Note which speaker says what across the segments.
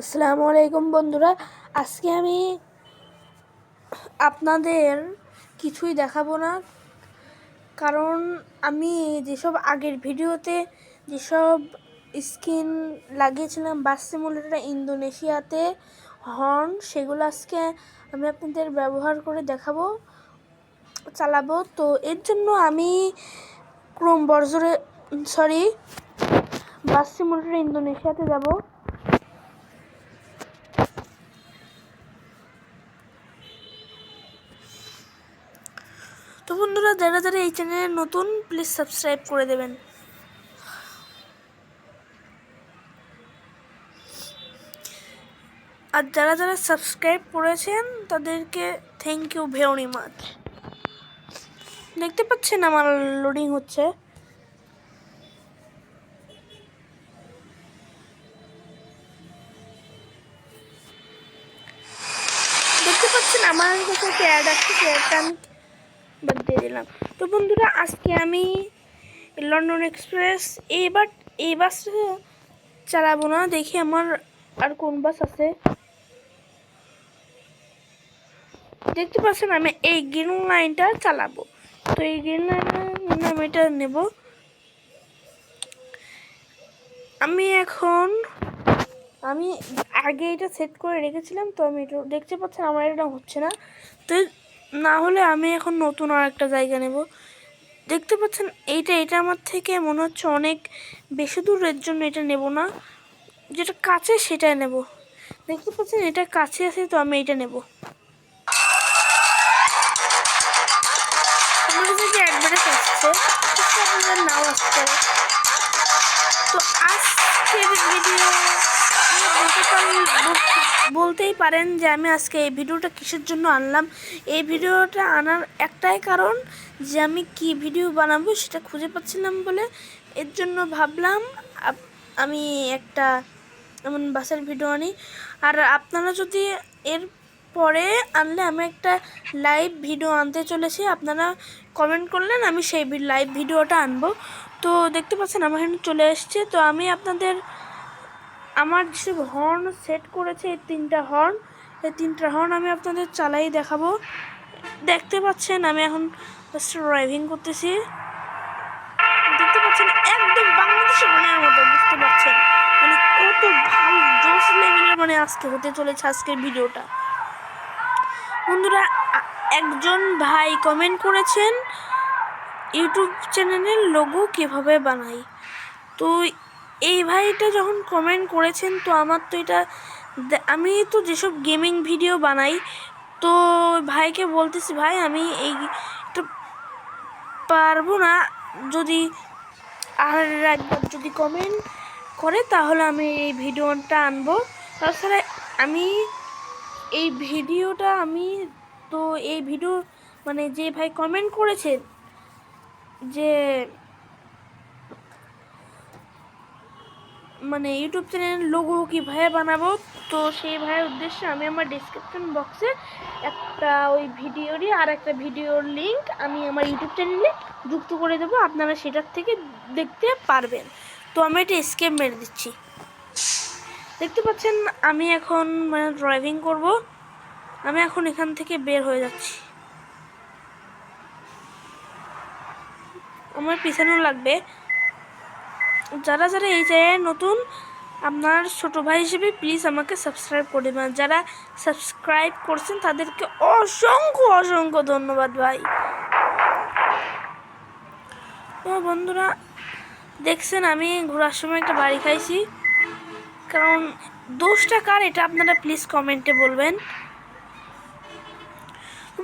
Speaker 1: আসসালামু আলাইকুম বন্ধুরা। আজকে আমি আপনাদের কিছুই দেখাবো না। কারণ আমি যেসব আগের ভিডিওতে যেসব স্কিন লাগিয়েছিলাম বাস সিমুলেটার ইন্দোনেশিয়াতে, হর্ন, সেগুলো আজকে আমি আপনাদের ব্যবহার করে দেখাবো, চালাবো। তো এর জন্য আমি ক্রোম বর্জরে সরি বাস সিমুলেটার ইন্দোনেশিয়াতে যাব তো বন্ধুরা, যারা যারা এই চ্যানেলে নতুন প্লিজ সাবস্ক্রাইব করে দেবেন। আর যারা যারা সাবস্ক্রাইব করেছেন, তাদেরকে থ্যাংক ইউ ভেরি মাচ দেখতে পাচ্ছেন আমার লোডিং হচ্ছে। দেখতে পাচ্ছেন আমার কাছে একটা অ্যাড আসছে আমি দিলাম তো বন্ধুরা, আজকে আমি লন্ডন এক্সপ্রেস এবার এই বাস চালাবো না। দেখি আমার আর কোন বাস আছে। দেখতে পাচ্ছেন আমি এই গ্রিন লাইনটা চালাবো। তো এই গ্রিন লাইনে আমি এটা নেব। আমি এখন, আমি আগে এটা সেট করে রেখেছিলাম, তো আমি এটা দেখতে পাচ্ছেন আমার এটা হচ্ছে না। তো না হলে আমি এখন নতুন আর একটা জায়গা নেব। দেখতে পাচ্ছেন, এইটা এটা আমার থেকে মনে হচ্ছে অনেক বেশি দূরের জন্য এটা নেব না। যেটা কাছে সেটাই নেব। দেখতে পাচ্ছেন, এটা কাছে আছে তো আমি এটা নেব। বলতেই পারেন যে আমি আজকে এই ভিডিওটা কিসের জন্য আনলাম। এই ভিডিওটা আনার একটাই কারণ যে আমি কি ভিডিও বানাবো সেটা খুঁজে পাচ্ছিলাম বলে। এর জন্য ভাবলাম আমি একটা এমন বাসের ভিডিও আনি। আর আপনারা যদি এর পরে আনলে আমি একটা লাইভ ভিডিও আনতে চলেছি। আপনারা কমেন্ট করলেন, আমি সেই লাইভ ভিডিওটা আনব। তো দেখতে পাচ্ছেন আমার এখানে চলে এসছে। তো আমি আপনাদের আমার যেসব হর্ন সেট করেছে, এই তিনটা হর্ন এই তিনটা হর্ন আমি আপনাদের চালাই দেখাবো। দেখতে পাচ্ছেন, আমি এখন ড্রাইভিং করতেছি। দেখতে পাচ্ছেন, একদম বাংলাদেশের মনের মতো, বুঝতে পারছেন? মানে কত ভালো জোস লেভেলের মানে আজকে হতে চলেছে আজকের ভিডিওটা। বন্ধুরা, একজন ভাই কমেন্ট করেছেন ইউটিউব চ্যানেলের লোগো কীভাবে বানাই? তো এই ভাইটা যখন কমেন্ট করেছেন, তো আমার তো এটা আমি তো যেসব গেমিং ভিডিও বানাই, তো ভাইকে বলতেছি, ভাই, আমি এই পারব না। যদি আর একবার যদি কমেন্ট করে, তাহলে আমি এই ভিডিওটা আনব। তাছাড়া আমি এই ভিডিওটা আমি তো এই ভিডিও মানে যে ভাই কমেন্ট করেছেন যে মানে ইউটিউব চ্যানেল লোগো কীভাবে বানাবো? তো সেই ভাইয়ের উদ্দেশ্যে আমি আমার ডিসক্রিপশন বক্সে একটা ওই ভিডিওরই আর একটা ভিডিওর লিঙ্ক আমি আমার ইউটিউব চ্যানেলে যুক্ত করে দেবো। আপনারা সেটার থেকে দেখতে পারবেন। তো আমি এটা স্কেপ মেরে দিচ্ছি। দেখতে পাচ্ছেন, আমি এখন মানে ড্রাইভিং করব। আমি এখন এখান থেকে বের হয়ে যাচ্ছি। আমার পিছানো লাগবে। যারা যারা এই জায়গায় নতুন, আপনার ছোটো ভাই হিসেবে প্লিজ আমাকে সাবস্ক্রাইব করে দেবেন। যারা সাবস্ক্রাইব করছেন, তাদেরকে অসংখ্য অসংখ্য ধন্যবাদ ভাই। তো বন্ধুরা, দেখছেন আমি ঘোরার সময় একটা বাড়ি খাইছি। কারণ দোষটা কার এটা আপনারা প্লিজ কমেন্টে বলবেন।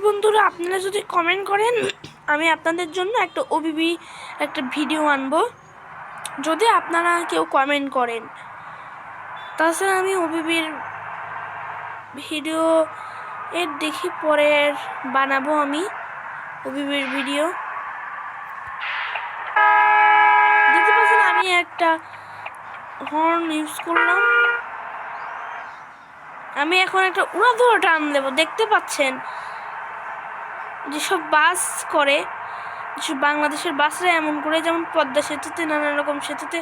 Speaker 1: বন্ধুরা, আপনারা যদি কমেন্ট করেন, আমি আপনাদের জন্য একটা ওবিবি একটা ভিডিও আনব। যদি আপনারা কেউ কমেন্ট করেন, তাছাড়া আমি ওবিবির ভিডিও এর দেখি পরের বানাবো আমি ওবিবির ভিডিও দেখতে পাচ্ছেন আমি একটা হর্ন ইউজ করলাম। আমি এখন একটা উড়াধুরা টান দেবো। দেখতে পাচ্ছেন যেসব বাস করে। বাংলাদেশের বাসরা এমন করে, যেমন পদ্মা সেতুতে নানা রকম সেতুতে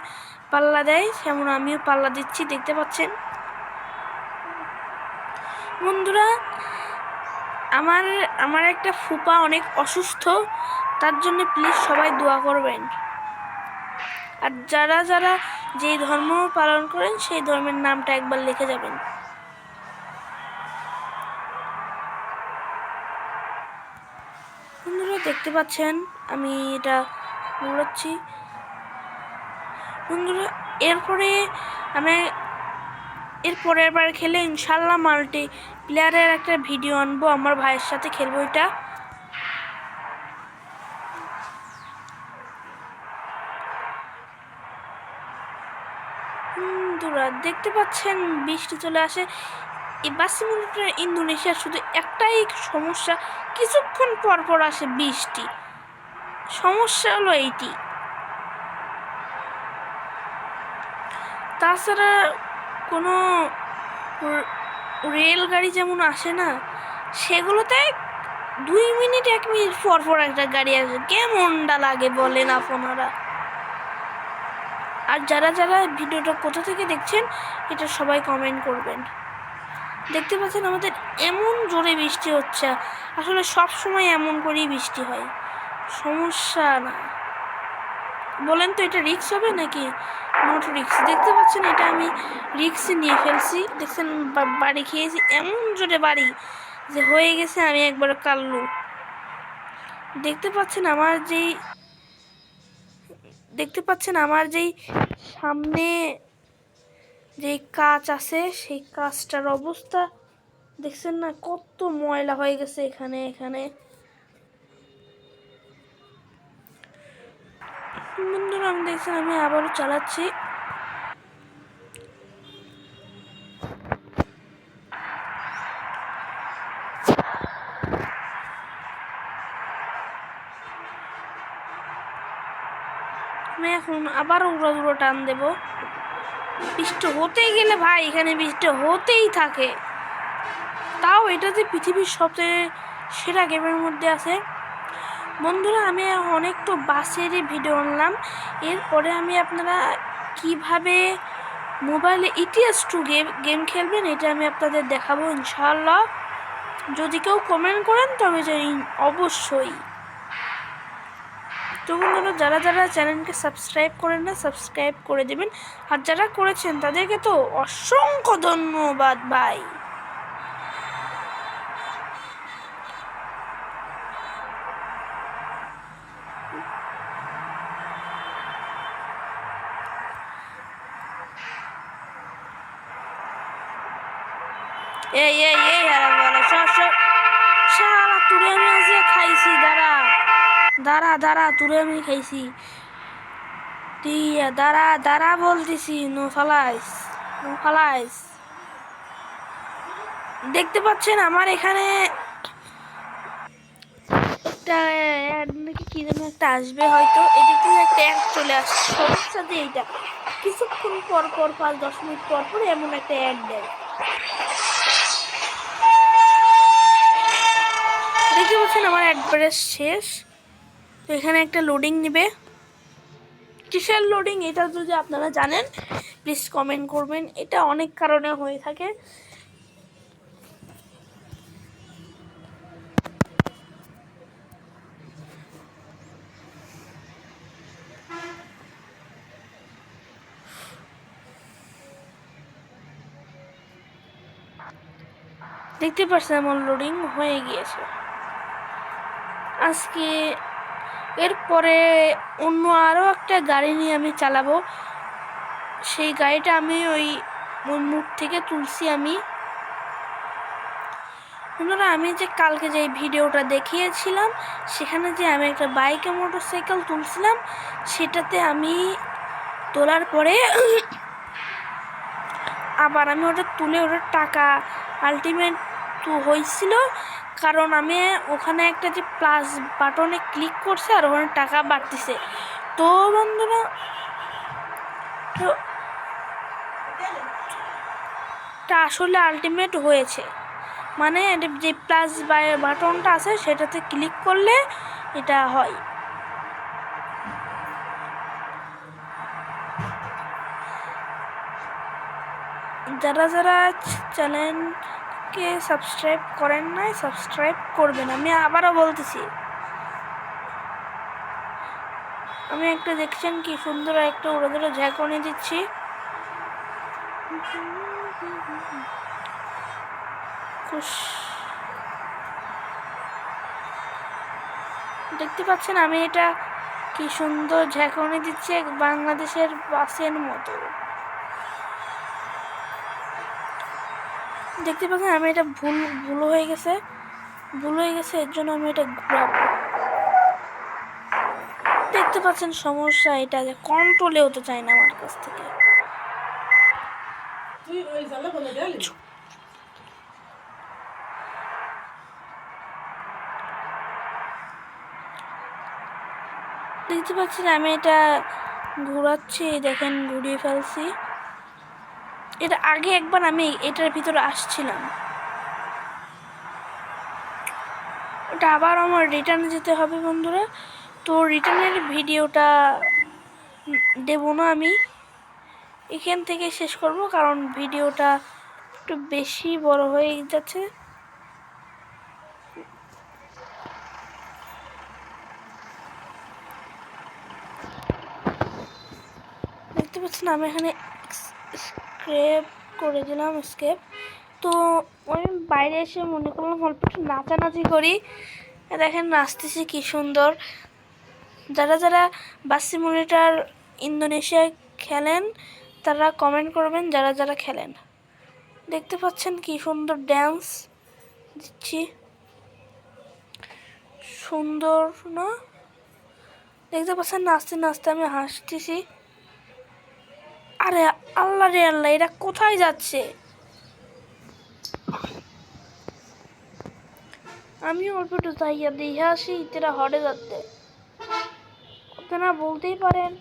Speaker 1: পাল্লা দেয়, সেমন আমিও পাল্লা দিচ্ছি, দেখতে পাচ্ছেন? বন্ধুরা, আমার আমার একটা ফুপা অনেক অসুস্থ, তার জন্য প্লিজ সবাই দোয়া করবেন। আর যারা যারা যেই ধর্ম পালন করেন, সেই ধর্মের নামটা একবার লিখে যাবেন। দেখতে পাচ্ছেন, আমি এটা ঘুরাচ্ছি বন্ধুরা, এরপরে আমি এর পরের বার খেলে ইনশাল্লাহ মাল্টি প্লেয়ারের একটা ভিডিও আনব, আমার ভাইয়ের সাথে খেলব এটা। বন্ধুরা, দেখতে পাচ্ছেন, বৃষ্টি চলে আসে। এই বাসিমুলটা ইন্দোনেশিয়ার শুধু একটাই সমস্যা, কিছুক্ষণ পর পর আসে বৃষ্টি। সমস্যা হলো এইটি। তাছাড়া কোনো রেলগাড়ি যেমন আসে না, সেগুলোতে দুই মিনিট, এক মিনিট পর পর একটা গাড়ি আসে। কেমনটা লাগে বলেন আপনারা? আর যারা যারা ভিডিওটা কোথা থেকে দেখছেন, এটা সবাই কমেন্ট করবেন। দেখতে পাচ্ছেন আমাদের এমন জোরে বৃষ্টি হচ্ছে। আসলে সব সময় এমন করেই বৃষ্টি হয়। সমস্যা না। বলেন তো এটা রিক্স হবে নাকি? নট রিক্স দেখতে পাচ্ছেন এটা আমি রিক্স নিয়ে ফেলছি। দেখছেন বাড়ি খেয়েছি। এমন জোরে বাড়ি যে হয়ে গেছে আমি একবার কাল্লু দেখতে পাচ্ছেন আমার যেই, দেখতে পাচ্ছেন আমার যেই সামনে যে কাজ আছে, সেই কাজটার অবস্থা দেখছেন না? কত ময়লা হয়ে গেছে এখানে এখানে। বন্ধুরা, আমি দেখছেন আমি আবারও চালাচ্ছি। আমি এখন আবার উড়ো উড়ো টান দেব। বৃষ্টি হতেই গেলে ভাই, এখানে বৃষ্টি হতেই থাকে। তাও এটা যে পৃথিবীর সবচেয়ে সেরা গেমের মধ্যে আছে। বন্ধুরা, আমি অনেক তো বাসেরই ভিডিও আনলাম। এরপরে আমি আপনারা কীভাবে মোবাইলে ইটিএস টু গেম গেম খেলবেন, এটা আমি আপনাদের দেখাবো ইনশাআল্লাহ। যদি কেউ কমেন্ট করেন, তবে অবশ্যই। তো বন্ধুরা, যারা যারা চ্যানেলকে সাবস্ক্রাইব করেন না, সাবস্ক্রাইব করে দেবেন। আর যারা করেছেন, তাদেরকে তো অসংখ্য ধন্যবাদ, ভাই। দাঁড়া তুলে আমি খাইছি। টিয়া দাঁড়া দাঁড়া বলতেছি, নো ফালাইস নো ফালাইস। দেখতে পাচ্ছেন আমার এখানে একটা অ্যাড নাকি কি যেন একটা আসবে হয়তো। এদিক থেকে একটা অ্যাড চলে আসছে। সমস্যা যে এইটা। কিছুক্ষণ পর পর, পাঁচ, দশ মিনিট পর পর এমন একটা অ্যাড দেয়। দেখতে পাচ্ছেন আমার অ্যাডভারেস শেষ। এখানে একটা লোডিং নেবে। কিসের লোডিং এটা যদি আপনারা জানেন প্লিজ কমেন্ট করবেন। এটা অনেক কারণে হয়ে থাকে। দেখতে পাচ্ছেন আমার লোডিং হয়ে গিয়েছে। আজকে এরপরে অন্য আরও একটা গাড়ি নিয়ে আমি চালাবো। সেই গাড়িটা আমি ওই মুখ থেকে তুলছি আমি। বন্ধুরা, আমি যে কালকে যে ভিডিওটা দেখিয়েছিলাম, সেখানে যে আমি একটা বাইকে মোটর সাইকেল তুলছিলাম, সেটাতে আমি তোলার পরে আবার আমি ওটা তুলে ওটার টাকা আলটিমেট হয়েছিল। কারণ আমি ওখানে একটা যে প্লাস বাটনে ক্লিক করছে আর ওখানে টাকা বাড়তেছে। তো বন্ধুরা আসলে আলটিমেট হয়েছে। মানে যে প্লাস বাটনটা আছে সেটাতে ক্লিক করলে এটা হয়। যারা যারা চ্যানেল কে সাবস্ক্রাইব করেন নাই সাবস্ক্রাইব করবেন। আমি আবারও বলতেছি। আমি একটা দেখছেন কি সুন্দর একটা উড়ে ধরে ঝাঁকনি দিচ্ছি। দেখতে পাচ্ছেন আমি এটা কি সুন্দর ঝাঁকনি দিচ্ছি বাংলাদেশের বাসের মতো। দেখতে পাচ্ছেন আমি এটা ভুল ভুল হয়ে গেছে। ভুল হয়ে গেছে এর জন্য আমি এটা ঘুরাবো। দেখতে পাচ্ছেন সমস্যা এটা যে কন্ট্রোলে হতে চায় না আমার কাছ থেকে। দেখতে পাচ্ছেন আমি এটা ঘোরাচ্ছি দেখেন ঘুরিয়ে ফেলছি। এটা আগে একবার আমি এটার ভিতরে আসছিলাম। ওটা আবার আমার রিটার্ন যেতে হবে বন্ধুরা। তো রিটার্নের ভিডিওটা দেব না আমি। এখান থেকে শেষ করব কারণ ভিডিওটা একটু বেশি বড় হয়ে যাচ্ছে। দেখতে পাচ্ছেন আমি এখানে স্ক্রেপ করে দিলাম স্কেপ তো আমি বাইরে এসে মনে করলাম অল্প একটু নাচানাচি করি। দেখেন নাচতেছি কি সুন্দর। যারা যারা বাসি মনিটার ইন্দোনেশিয়ায় খেলেন, তারা কমেন্ট করবেন যারা যারা খেলেন। দেখতে পাচ্ছেন কি সুন্দর ড্যান্স দিচ্ছি। সুন্দর না? দেখতে পাচ্ছেন নাচতে নাচতে আমি হাসতেছি। আরে আল্লাহ রে আল্লাহ এটা কোথায় যাচ্ছে? আমি অল্প একটু যাইয়া দেখে আসি ইতেরা হরে যাচ্ছে। আপনারা বলতেই পারেন,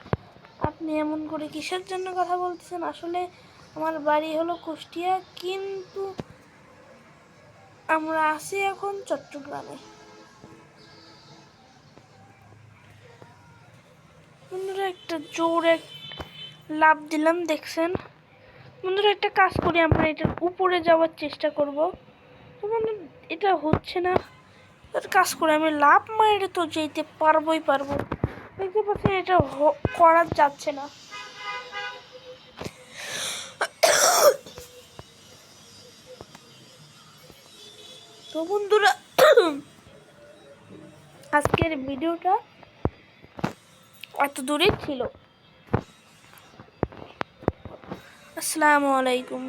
Speaker 1: আপনি এমন করে কিসের জন্য কথা বলতেছেন? আসলে আমার বাড়ি হলো কুষ্টিয়া, কিন্তু আমরা আছি এখন চট্টগ্রামে। একটা জোরে লাভ দিলাম, দেখছেন? বন্ধুরা, একটা কাজ করি আমরা এটার উপরে যাওয়ার চেষ্টা করব। তো বন্ধু, এটা হচ্ছে না। কাজ করে, আমি লাভ মারে তো যেতে পারবোই পারব। দেখতে পাচ্ছেন, এটা করা যাচ্ছে না। তো বন্ধুরা, আজকের ভিডিওটা এত দূরেই ছিল। আসসালামু আলাইকুম।